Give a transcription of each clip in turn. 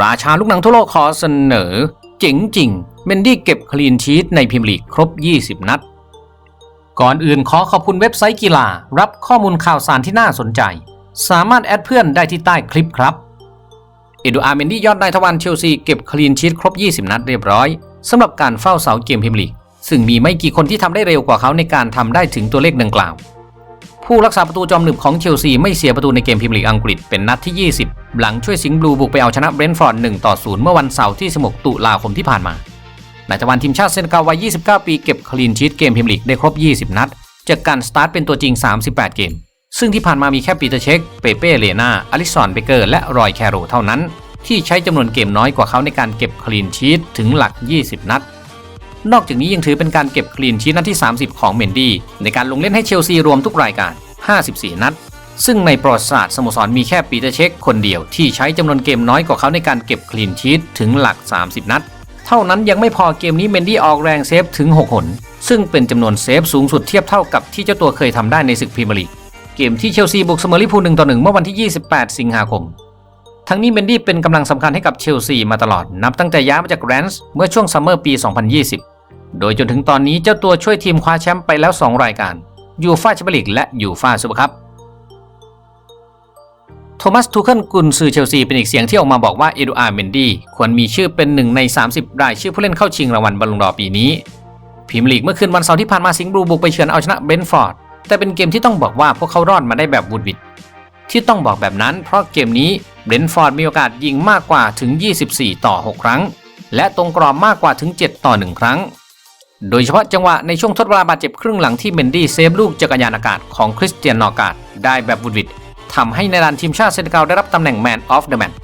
ราชาลูกหนังทั่วโลกขอเสนอ เจ๋งจริง เมนดี้เก็บคลีนชีตในพรีเมียร์ลีกครบ 20 นัด ก่อนอื่นขอขอบคุณเว็บไซต์กีฬา รับข้อมูลข่าวสารที่น่าสนใจ สามารถแอดเพื่อนได้ที่ใต้คลิปครับ เอดูอาร์เมนดี้ยอดนายทวารเชลซีเก็บคลีนชีตครบ 20 นัดเรียบร้อยสำหรับการเฝ้าเสาเกมพรีเมียร์ลีกซึ่งมีไม่กี่คนที่ทำได้เร็วกว่าเขาในการทำได้ถึงตัวเลขดังกล่าว ผู้รักษาประตูจอมหนึบของเชลซีไม่เสียประตูในเกมพรีเมียร์ลีกอังกฤษเป็นนัดที่ 20 หลังช่วยสิงห์บลูบุกไปเอาชนะเบรนท์ฟอร์ด1ต่อ0เมื่อวันเสาร์ที่ 16 ตุลาคมที่ผ่านมานายตะวันทีมชาติเซนกาวัย 29 ปีเก็บคลีนชีตเกมพรีเมียร์ลีกได้ครบ 20 นัด จากการสตาร์ทเป็นตัวจริง 38 เกม ซึ่งที่ผ่านมามีแค่ปีเตอร์เช็ค เปเป้ เลนาอลิสันเบเกอร์ และรอยแคโรเท่านั้น ที่ใช้จำนวนเกมน้อยกว่าเขาในการเก็บคลีนชีตถึงหลัก 20 นัด นอกจากนี้ยังถือเป็นการเก็บคลีนชีตนัดที่ 30 ของเมนดี้ในการลงเล่นให้เชลซีรวมทุกรายการ 54 นัด ซึ่งในประวัติศาสตร์สโมสรมีแค่ปีเตอร์เช็คคนเดียวที่ใช้จำนวนเกมน้อยกว่าเขาในการเก็บคลีนชีตถึงหลัก 30 นัด เท่านั้นยังไม่พอเกมนี้เมนดี้ออกแรงเซฟถึง 6 หน ซึ่งเป็นจำนวนเซฟสูงสุดเทียบเท่ากับที่เจ้าตัวเคยทำได้ในศึกพรีเมียร์ลีกเกมที่เชลซีบุกเสมอลิเวอร์พูล1ต่อ1เมื่อวันที่ 28 สิงหาคมทั้งนี้เมนดี้เป็นกำลังสำคัญให้กับเชลซีมาตลอดนับตั้งแต่ย้ายมาจากแรนส์เมื่อช่วงซัมเมอร์ปี 2020 โดยจนถึงตอนนี้เจ้าตัวช่วยทีมคว้าแชมป์ไปแล้ว 2 รายการยูฟ่าแชมเปี้ยนลีกและยูฟ่าซูเปอร์คัพโทมัสทูเคิลกุนซือเชลซีเป็นอีกเสียงที่ออกมาบอกว่าเอดูอาร์เมนดี้ควรมีชื่อเป็นหนึ่งใน 30 รายชื่อผู้เล่นเข้าชิงรางวัลบอลลงดอร์ปีนี้พรีเมียร์ลีกเมื่อคืนวันเสาร์ที่ผ่านมาสิงห์บลูบุกไปเฉือนเอาชนะเบนฟอร์ดแต่เป็นเกมที่ต้องบอกว่าพวกเขารอดมาได้แบบวุดวิดที่ต้องบอกแบบนั้น เพราะเกมนี้เบนฟอร์ดมีโอกาสยิงมากกว่าถึง 24 ต่อ 6 ครั้ง และตรงกรอบมากกว่าถึง 7 ต่อ 1 ครั้ง โดยเฉพาะจังหวะในช่วงทดเวลาบาดเจ็บครึ่งหลังที่เมนดี้เซฟลูกจักรยานอากาศของคริสเตียนนอร์การ์ดได้แบบวุดวิดทำให้ในดานทีมชาติเซนเกาได้รับตำแหน่ง Man of the Match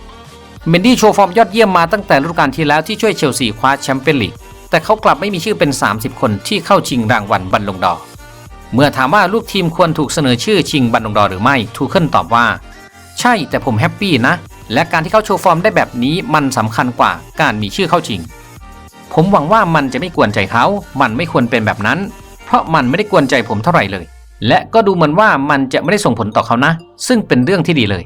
เมนดี้โชว์ฟอร์มยอดเยี่ยมมาตั้งแต่ฤดูกาลที่แล้วที่ช่วยเชลซีคว้าแชมเปี้ยนลีกแต่เขากลับไม่มีชื่อเป็น 30 คนที่เข้าชิงรางวัลบัลลงดอเมื่อถามว่าลูกทีมควรถูกเสนอชื่อชิงบัลลงดอหรือไม่ทูเคิลตอบว่า ใช่แต่ผมแฮปปี้นะ และการที่เขาโชว์ฟอร์มได้แบบนี้มันสำคัญกว่าการมีชื่อเข้าชิง ผมหวังว่ามันจะไม่กวนใจเขา มันไม่ควรเป็นแบบนั้น เพราะมันไม่ได้กวนใจผมเท่าไหร่เลย และก็ดูเหมือนว่ามันจะไม่ได้ส่งผลต่อเขานะ ซึ่งเป็นเรื่องที่ดีเลย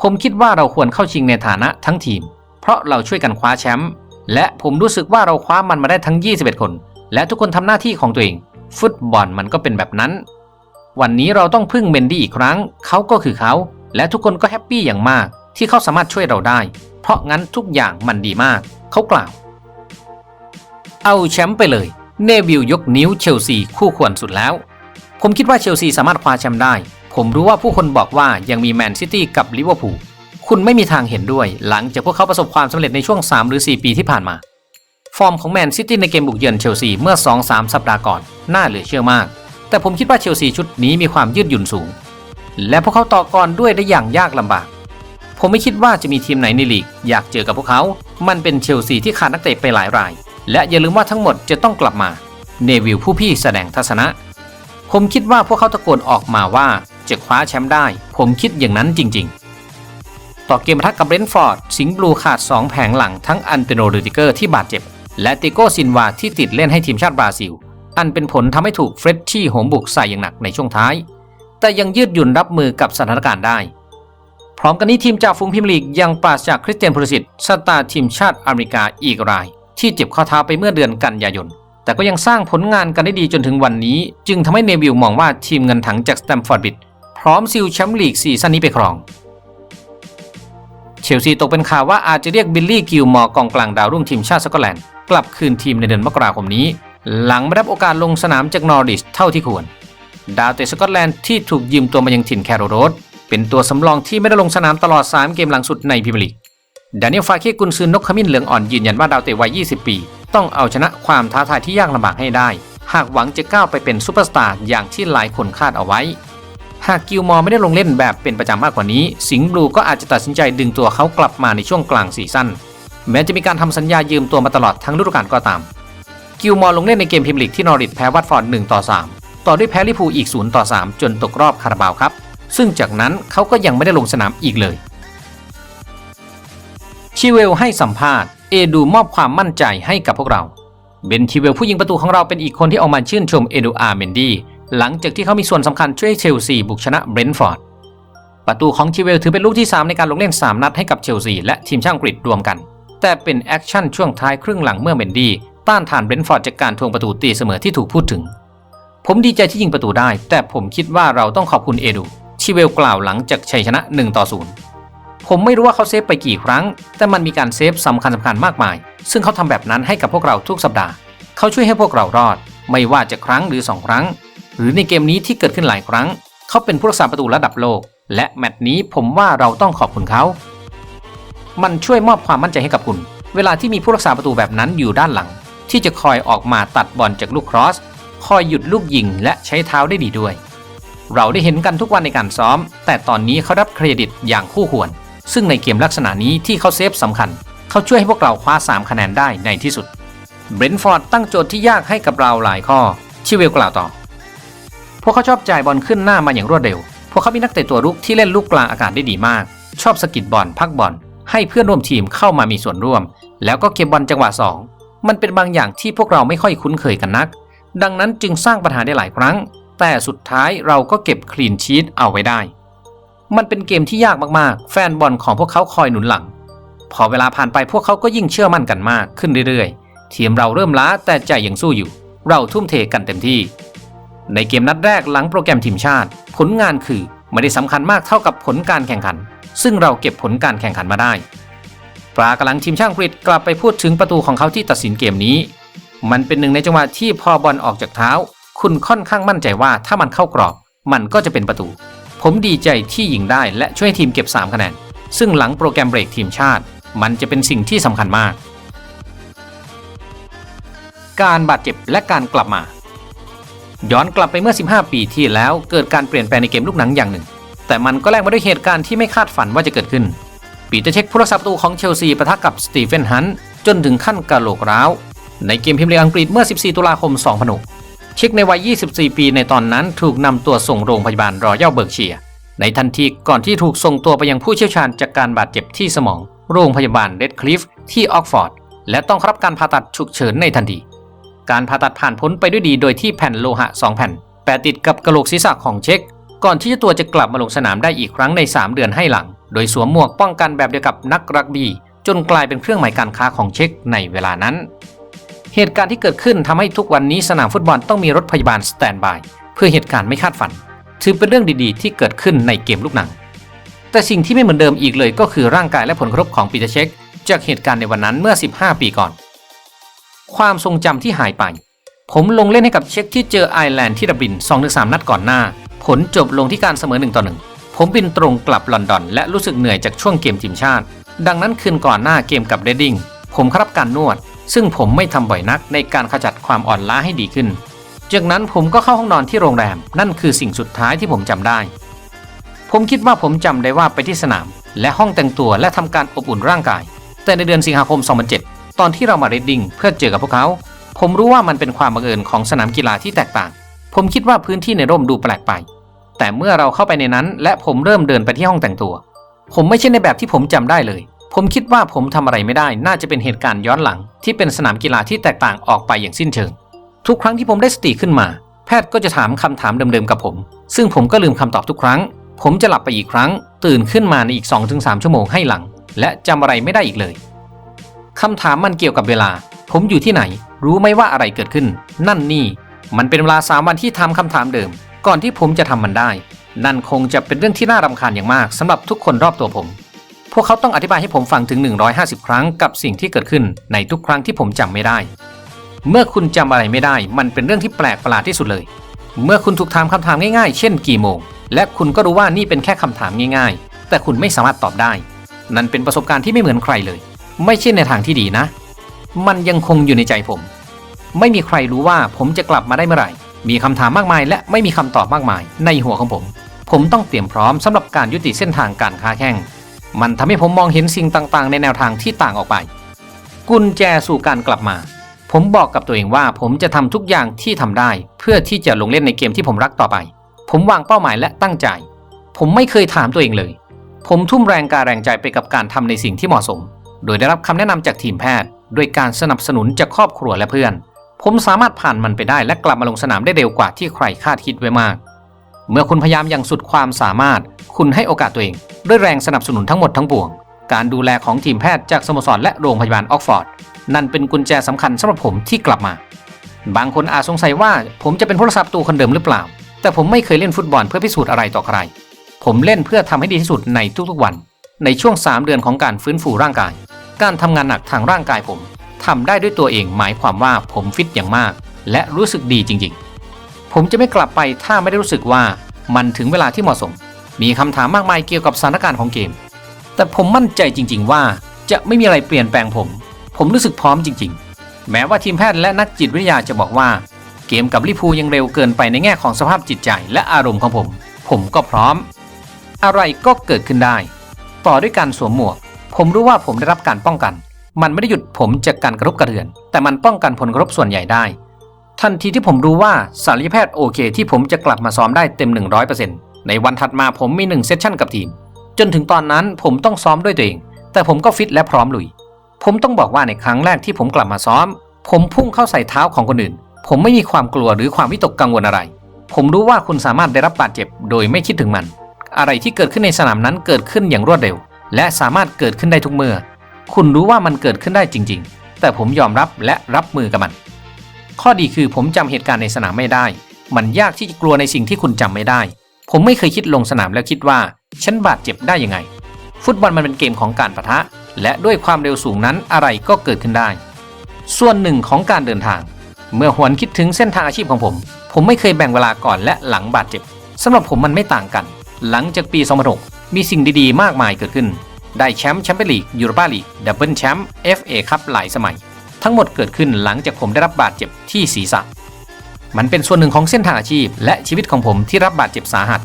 ผมคิดว่าเราควรเข้าชิงในฐานะทั้งทีม เพราะเราช่วยกันคว้าแชมป์และผมรู้สึกว่าเราคว้ามันมาได้ทั้ง 21 คน และทุกคนทำหน้าที่ของตัวเอง ฟุตบอลมันก็เป็นแบบนั้น วันนี้เราต้องพึ่งเมนดี้อีกครั้ง เขาก็คือเขา และทุกคนก็แฮปปี้อย่างมากที่เขาสามารถช่วยเราได้ เพราะงั้นทุกอย่างมันดีมาก เขากล่าว เอาแชมป์ไปเลย เนวิลยกนิ้วเชลซีคู่ควรสุดแล้ว ผมคิดว่าเชลซีสามารถคว้าแชมป์ได้ ผมรู้ว่าผู้คนบอกว่ายังมีแมนซิตี้กับลิเวอร์พูลคุณไม่มีทางเห็นด้วย หลังจากพวกเขาประสบความสำเร็จในช่วง 3 หรือ 4 ปีที่ผ่านมา ฟอร์มของแมนซิตี้ในเกมบุกเยือนเชลซีเมื่อ 2-3 สัปดาห์ก่อน น่าเหลือเชื่อมาก แต่ผมคิดว่าเชลซีชุดนี้มีความยืดหยุ่นสูง และพวกเขาต่อกรด้วยได้อย่างยากลำบากผมไม่คิดว่าจะมีทีมไหนในลีก อยากเจอกับพวกเขา มันเป็นเชลซีที่ขาดนักเตะไปหลายราย และอย่าลืมว่าทั้งหมดจะต้องกลับมา เนวิลผู้พี่แสดงทัศนะ ผมคิดว่าพวกเขาตะโกนออกมาว่าจะคว้าแชมป์ได้ ผมคิดอย่างนั้นจริง ๆ ต่อเกมทะกับเบรนฟอร์ด สิงห์บลูขาด 2 แผงหลังทั้งอันเตโนรูติเกอร์ที่บาดเจ็บ และติโก้ซินวาที่ติดเล่นให้ทีมชาติบราซิล อันเป็นผลทำให้ถูกเฟรดชี่โหมบุกใส่อย่างหนักในช่วงท้าย แต่ยังยืดหยุ่นรับมือกับสถานการณ์ได้ พร้อมกันนี้ทีมจากฟุงพิมลีกยังปราศจากคริสเตียนพูลิสิตสตาร์ทีมชาติอเมริกาอีกราย ที่เจ็บข้อเท้าไปเมื่อเดือนกันยายน แต่ก็ยังสร้างผลงานกันได้ดีจนถึงวันนี้ จึงทำให้เนวิลมองว่าทีมเงินถังจากสแตมฟอร์ดบิดพร้อมซิลแชมป์ลีกซีซั่นนี้ไปครอง เชลซีตกเป็นข่าวว่าอาจจะเรียกบิลลี่กิลมอร์กองกลางดาวรุ่งทีมชาติสกอตแลนด์กลับคืนทีมในเดือนมกราคมนี้ หลังไม่ได้รับโอกาสลงสนามจากนอริชเท่าที่ควร ดาวเตะสกอตแลนด์ที่ถูกยืมตัวมายังถิ่นแคโรโรสเป็นตัวสำรองที่ไม่ได้ลงสนามตลอด 3 เกมหลังสุดในพรีเมียร์ลีก ดานิเอลฟาเคกุนซือนกขมิ้นเหลืองอ่อนยืนยันว่าดาวเตะวัย 20 ปี ต้องเอาชนะความท้าทายที่ยากลำบากให้ได้ หากหวังจะก้าวไปเป็นซูเปอร์สตาร์อย่างที่หลายคนคาดเอาไว้ หากกิลมอร์ไม่ได้ลงเล่นแบบเป็นประจำมากกว่านี้ สิงห์บลูก็อาจจะตัดสินใจดึงตัวเขากลับมาในช่วงกลางซีซั่นแม้จะมีการทำสัญญายืมตัวมาตลอดทั้งฤดูกาลก็ตาม กิลมอร์ลงเล่นในเกมพรีเมียร์ลีกที่นอริทแพ้วัตฟอร์ด1ต่อ3 ต่อด้วยแพ้ลิเวอร์พูอีก0ต่อ3จนตกรอบคาราบาวครับ ซึ่งจากนั้นเขาก็ยังไม่ได้ลงสนามอีกเลย ชิเวลให้สัมภาษณ์เอดูมอบความมั่นใจให้กับพวกเราเบนชิเวลผู้ยิงประตูของเราเป็นอีกคนที่ออกมาชื่นชมเอดูอาร์เมนดีหลังจากที่เขามีส่วนสำคัญช่วยให้เชลซีบุกชนะเบรนท์ฟอร์ดประตูของชิเวลถือเป็นลูกที่ 3 ในการลงเล่น 3 นัดให้กับเชลซีและทีมชาติอังกฤษรวมกัน แต่เป็นแอคชั่นช่วงท้ายครึ่งหลังเมื่อเมนดี้ต้านทานเบรนท์ฟอร์ดจากการทวงประตูตีเสมอที่ถูกพูดถึง ผมดีใจที่ยิงประตูได้ แต่ผมคิดว่าเราต้องขอบคุณเอดูชิเวลกล่าวหลังจากชัยชนะ1ต่อ0 ผมไม่รู้ว่าเขาเซฟไปกี่ครั้ง แต่มันมีการเซฟสำคัญสำคัญมากมาย ซึ่งเขาทำแบบนั้นให้กับพวกเราทุกสัปดาห์ เขาช่วยให้พวกเรารอด ไม่ว่าจะครั้งหรือ 2 ครั้ง หรือในเกมนี้ที่เกิดขึ้นหลายครั้ง เขาเป็นผู้รักษาประตูระดับโลก และแมตช์นี้ผมว่าเราต้องขอบคุณเขา มันช่วยมอบความมั่นใจให้กับคุณ เวลาที่มีผู้รักษาประตูแบบนั้นอยู่ด้านหลัง ที่จะคอยออกมาตัดบอลจากลูกครอส คอยหยุดลูกยิงและใช้เท้าได้ดีด้วยเราได้เห็นกันทุกวันในการซ้อม แต่ตอนนี้เขารับเครดิตอย่างคู่ควร ซึ่งในเกมลักษณะนี้ที่เขาเซฟสำคัญ เขาช่วยให้พวกเราคว้า 3 คะแนนได้ในที่สุดเบรนท์ฟอร์ดตั้งโจทย์ที่ยากให้กับเราหลายข้อ ชิเวลกล่าวต่อ พวกเขาชอบจ่ายบอลขึ้นหน้ามาอย่างรวดเร็ว พวกเขามีนักเตะตัวรุกที่เล่นลูกกลางอากาศได้ดีมาก ชอบสกิดบอลพักบอล ให้เพื่อนร่วมทีมเข้ามามีส่วนร่วม แล้วก็เก็บบอลจังหวะ 2 มันเป็นบางอย่างที่พวกเราไม่ค่อยคุ้นเคยกันนัก ดังนั้นจึงสร้างปัญหาได้หลายครั้ง แต่สุดท้ายเราก็เก็บคลีนชีตเอาไว้ได้ มันเป็นเกมที่ยากมากๆ แฟนบอลของพวกเขาคอยหนุนหลัง พอเวลาผ่านไปพวกเขาก็ยิ่งเชื่อมั่นกันมากขึ้นเรื่อยๆ ทีมเราเริ่มล้าแต่ใจยังสู้อยู่ เราทุ่มเทกันเต็มที่ ในเกมนัดแรกหลังโปรแกรมทีมชาติ ผลงานคือไม่ได้สำคัญมากเท่ากับผลการแข่งขัน ซึ่งเราเก็บผลการแข่งขันมาได้ปลากำลังทีมชาติอังกฤษกลับไปพูดถึงประตูของเขาที่ตัดสินเกมนี้ มันเป็นหนึ่งในจังหวะที่พอบอลออกจากเท้า คุณค่อนข้างมั่นใจว่าถ้ามันเข้ากรอบ มันก็จะเป็นประตู ผมดีใจที่ยิงได้และช่วยทีมเก็บ 3 คะแนน ซึ่งหลังโปรแกรมเบรกทีมชาติ มันจะเป็นสิ่งที่สำคัญมาก การบาดเจ็บและการกลับมา ย้อนกลับไปเมื่อ 15 ปีที่แล้วเกิดการเปลี่ยนแปลงในเกมลูกหนังอย่างหนึ่ง แต่มันก็แลกมาด้วยเหตุการณ์ที่ไม่คาดฝันว่าจะเกิดขึ้น ปีเตอร์เช็คผู้รักษาประตูของเชลซีปะทะกับสตีเฟนฮันจนถึงขั้นกระโหลกร้าวในเกมพรีเมียร์ลีกอังกฤษเมื่อ 14 ตุลาคม 2006 ช็คในวัย 24 ปีในตอนนั้นถูกนำตัวส่งโรงพยาบาลรอยัลเบิร์กเชียในทันทีก่อนที่ถูกส่งตัวไปยังผู้เชี่ยวชาญจากการบาดเจ็บที่สมอง โรงพยาบาลเรดคลิฟที่ออกฟอร์ดและต้องรับการผ่าตัดฉุกเฉินในทันที การผ่าตัดผ่านพ้นไปด้วยดีโดยที่แผ่นโลหะ 2 แผ่น แปะติดกับกระโหลกศีรษะของเช็ค ก่อนที่ตัวจะกลับมาลงสนามได้อีกครั้งใน 3 เดือนให้หลัง โดยสวมหมวกป้องกันแบบเดียวกับนักรักบี้จนกลายเป็นเครื่องหมายการค้าของเช็คในเวลานั้น เหตุการณ์ที่เกิดขึ้นทำให้ทุกวันนี้สนามฟุตบอลต้องมีรถพยาบาลสแตนบาย เพื่อเหตุการณ์ไม่คาดฝัน ถือเป็นเรื่องดีๆ ที่เกิดขึ้นในเกมลูกหนัง แต่สิ่งที่ไม่เหมือนเดิมอีกเลยก็คือร่างกายและผลกระทบของปีเตอร์เช็คจากเหตุการณ์ในวันนั้นเมื่อ 15 ปีก่อน ความทรงจำที่หายไป ผมลงเล่นให้กับเช็คที่เจอไอร์แลนด์ที่ดับลิน2-3 นัดก่อนหน้า ผลจบลงที่การเสมอ1ต่อ1ผมบินตรงกลับลอนดอน และรู้สึกเหนื่อยจากช่วงเกมทีมชาติ ดังนั้นคืนก่อนหน้าเกมกับเรดดิ้งผมเข้ารับการนวด ซึ่งผมไม่ทำบ่อยนักในการขจัดความอ่อนล้าให้ดีขึ้น จากนั้นผมก็เข้าห้องนอนที่โรงแรม นั่นคือสิ่งสุดท้ายที่ผมจำได้ ผมคิดว่าผมจำได้ว่าไปที่สนาม และห้องแต่งตัวและทำการอบอุ่นร่างกาย แต่ในเดือนสิงหาคม 2007 ตอนที่เรามาเรดดิ้งเพื่อเจอกับพวกเขา ผมรู้ว่ามันเป็นความบังเอิญของสนามกีฬาที่แตกต่าง ผมคิดว่าพื้นที่ในร่มดูแปลกไป แต่เมื่อเราเข้าไปในนั้น และผมเริ่มเดินไปที่ห้องแต่งตัว ผมไม่ใช่ในแบบที่ผมจำได้เลย ผมคิดว่าผมทำอะไรไม่ได้น่าจะเป็นเหตุการณ์ย้อนหลัง ที่เป็นสนามกีฬาที่แตกต่างออกไปอย่างสิ้นเชิง ทุกครั้งที่ผมได้สติขึ้นมา แพทย์ก็จะถามคำถามเดิมๆกับผม ซึ่งผมก็ลืมคำตอบทุกครั้ง ผมจะหลับไปอีกครั้ง ตื่นขึ้นมาในอีก 2-3 ชั่วโมงให้หลัง และจำอะไรไม่ได้อีกเลยคำถามมันเกี่ยวกับเวลา ผมอยู่ที่ไหน รู้ไหมว่าอะไรเกิดขึ้น นั่นนี่ มันเป็นเวลาสามวันที่ทำคำถามเดิม ก่อนที่ผมจะทำมันได้ นั่นคงจะเป็นเรื่องที่น่ารำคาญอย่างมากสำหรับทุกคนรอบตัวผม พวกเขาต้องอธิบายให้ผมฟังถึง 150 ครั้งกับสิ่งที่เกิดขึ้นในทุกครั้งที่ผมจำไม่ได้ เมื่อคุณจำอะไรไม่ได้ มันเป็นเรื่องที่แปลกประหลาดที่สุดเลย เมื่อคุณถูกถามคำถามง่ายๆ เช่นกี่โมง และคุณก็รู้ว่านี่เป็นแค่คำถามง่ายๆ แต่คุณไม่สามารถตอบได้ นั่นเป็นประสบการณ์ที่ไม่เหมือนใครเลย ไม่ใช่ในทางที่ดีนะ มันยังคงอยู่ในใจผม ไม่มีใครรู้ว่าผมจะกลับมาได้เมื่อไหร่ มีคำถามมากมายและไม่มีคำตอบมากมาย ในหัวของผม ผมต้องเตรียมพร้อมสำหรับการยุติเส้นทางการค้าแข่ง มันทำให้ผมมองเห็นสิ่งต่างๆ ในแนวทางที่ต่างออกไป กุญแจสู่การกลับมา ผมบอกกับตัวเองว่าผมจะทำทุกอย่างที่ทำได้ เพื่อที่จะลงเล่นในเกมที่ผมรักต่อไป ผมวางเป้าหมายและตั้งใจ ผมไม่เคยถามตัวเองเลย ผมทุ่มแรงกายแรงใจไปกับการทำในสิ่งที่เหมาะสม โดยได้รับคำแนะนำจากทีมแพทย์ด้วยการสนับสนุนจากครอบครัวและเพื่อน ผมสามารถผ่านมันไปได้และกลับมาลงสนามได้เร็วกว่าที่ใครคาดคิดไว้มาก เมื่อคุณพยายามอย่างสุดความสามารถ คุณให้โอกาสตัวเอง ด้วยแรงสนับสนุนทั้งหมดทั้งปวง การดูแลของทีมแพทย์จากสโมสรและโรงพยาบาลออกฟอร์ด นั่นเป็นกุญแจสำคัญสำหรับผมที่กลับมา บางคนอาจสงสัยว่าผมจะเป็นผู้รักษาประตูคนเดิมหรือเปล่า แต่ผมไม่เคยเล่นฟุตบอลเพื่อพิสูจน์อะไรต่อใคร ผมเล่นเพื่อทำให้ดีที่สุดในทุกๆวัน ในช่วง 3 เดือนของการฟื้นฟูร่างกาย การทำงานหนักทางร่างกายผมทำได้ด้วยตัวเองหมายความว่าผมฟิตอย่างมาก และรู้สึกดีจริง ๆ ผมจะไม่กลับไปถ้าไม่ได้รู้สึกว่ามันถึงเวลาที่เหมาะสม มีคำถามมากมายเกี่ยวกับสถานการณ์ของเกม แต่ผมมั่นใจจริง ๆ ว่าจะไม่มีอะไรเปลี่ยนแปลงผม ผมรู้สึกพร้อมจริง ๆ แม้ว่าทีมแพทย์และนักจิตวิทยาจะบอกว่า เกมกับลิพูยังเร็วเกินไปในแง่ของสภาพจิตใจและอารมณ์ของผม ผมก็พร้อม อะไรก็เกิดขึ้นได้ ต่อด้วยการสวมหมวก ผมรู้ว่าผมได้รับการป้องกัน มันไม่ได้หยุดผมจากการกระทบกระเทือน แต่มันป้องกันผลกระทบส่วนใหญ่ได้ทันทีที่ผมรู้ว่าศัลยแพทย์โอเคที่ผมจะกลับมาซ้อมได้เต็ม 100% ในวันถัดมาผมมีหนึ่งเซสชั่นกับทีม จนถึงตอนนั้นผมต้องซ้อมด้วยตัวเอง แต่ผมก็ฟิตและพร้อมลุย ผมต้องบอกว่าในครั้งแรกที่ผมกลับมาซ้อม ผมพุ่งเข้าใส่เท้าของคนอื่น ผมไม่มีความกลัวหรือความวิตกกังวลอะไร ผมรู้ว่าคุณสามารถได้รับบาดเจ็บโดยไม่คิดถึงมัน อะไรที่เกิดขึ้นในสนามนั้นเกิดขึ้นอย่างรวดเร็ว และสามารถเกิดขึ้นได้ทุกเมื่อ คุณรู้ว่ามันเกิดขึ้นได้จริง ๆ แต่ผมยอมรับและรับมือกับมัน ข้อดีคือผมจำเหตุการณ์ในสนามไม่ได้ มันยากที่จะกลัวในสิ่งที่คุณจำไม่ได้ ผมไม่เคยคิดลงสนามแล้วคิดว่าฉันบาดเจ็บได้ยังไง ฟุตบอลมันเป็นเกมของการปะทะ และด้วยความเร็วสูงนั้นอะไรก็เกิดขึ้นได้ ส่วนหนึ่งของการเดินทาง เมื่อหวนคิดถึงเส้นทางอาชีพของผม ผมไม่เคยแบ่งเวลาก่อนและหลังบาดเจ็บสำหรับผมมันไม่ต่างกัน หลังจากปี2006มีสิ่งดีๆ มากมายเกิดขึ้น ได้แชมป์แชมเปี้ยนลีกยูโรปาลีกดับเบิลแชมป์ FA คัพหลายสมัย ทั้งหมดเกิดขึ้นหลังจากผมได้รับบาดเจ็บที่ศีรษะ มันเป็นส่วนหนึ่งของเส้นทางอาชีพ และชีวิตของผมที่รับบาดเจ็บสาหัส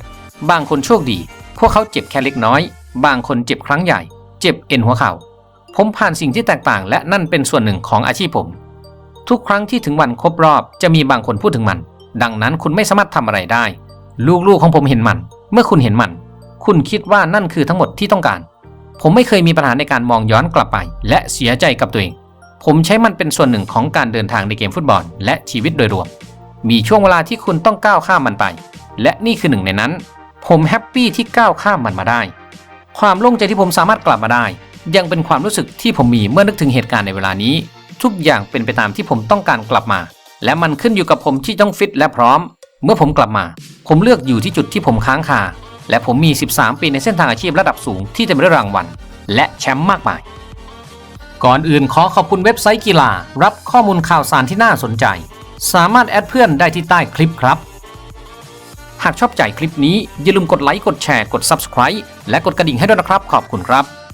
บางคนโชคดี พวกเขาเจ็บแค่เล็กน้อย บางคนเจ็บครั้งใหญ่ เจ็บเอ็นหัวเข่า ผมผ่านสิ่งที่แตกต่าง และนั่นเป็นส่วนหนึ่งของอาชีพผม ทุกครั้งที่ถึงวันครบรอบจะมีบางคนพูดถึงมัน ดังนั้นคุณไม่สามารถทำอะไรได้ ลูกๆของผมเห็นมัน เมื่อคุณเห็นมัน คุณคิดว่านั่นคือทั้งหมดที่ต้องการ ผมไม่เคยมีปัญหาในการมองย้อนกลับไป และเสียใจกับตัวเอง ผมใช้มันเป็นส่วนหนึ่งของการเดินทางในเกมฟุตบอล และชีวิตโดยรวม มีช่วงเวลาที่คุณต้องก้าวข้ามมันไป และนี่คือหนึ่งในนั้น ผมแฮปปี้ที่ก้าวข้ามมันมาได้ ความโล่งใจที่ผมสามารถกลับมาได้ ยังเป็นความรู้สึกที่ผมมีเมื่อนึกถึงเหตุการณ์ในเวลานี้ ทุกอย่างเป็นไปตามที่ผมต้องการกลับมา และมันขึ้นอยู่กับผมที่ต้องฟิตและพร้อม เมื่อผมกลับมา ผมเลือกอยู่ที่จุดที่ผมค้างคาและผมมี 13 ปีในเส้นทางอาชีพระดับสูงที่เต็มไปด้วยรางวัลและแชมป์มากมาย ก่อนอื่นขอขอบคุณเว็บไซต์กีฬา รับข้อมูลข่าวสารที่น่าสนใจ สามารถแอดเพื่อนได้ที่ใต้คลิปครับ หากชอบใจคลิปนี้อย่าลืมกดไลค์กดแชร์กด Subscribe และกดกระดิ่งให้ด้วยนะครับ ขอบคุณครับ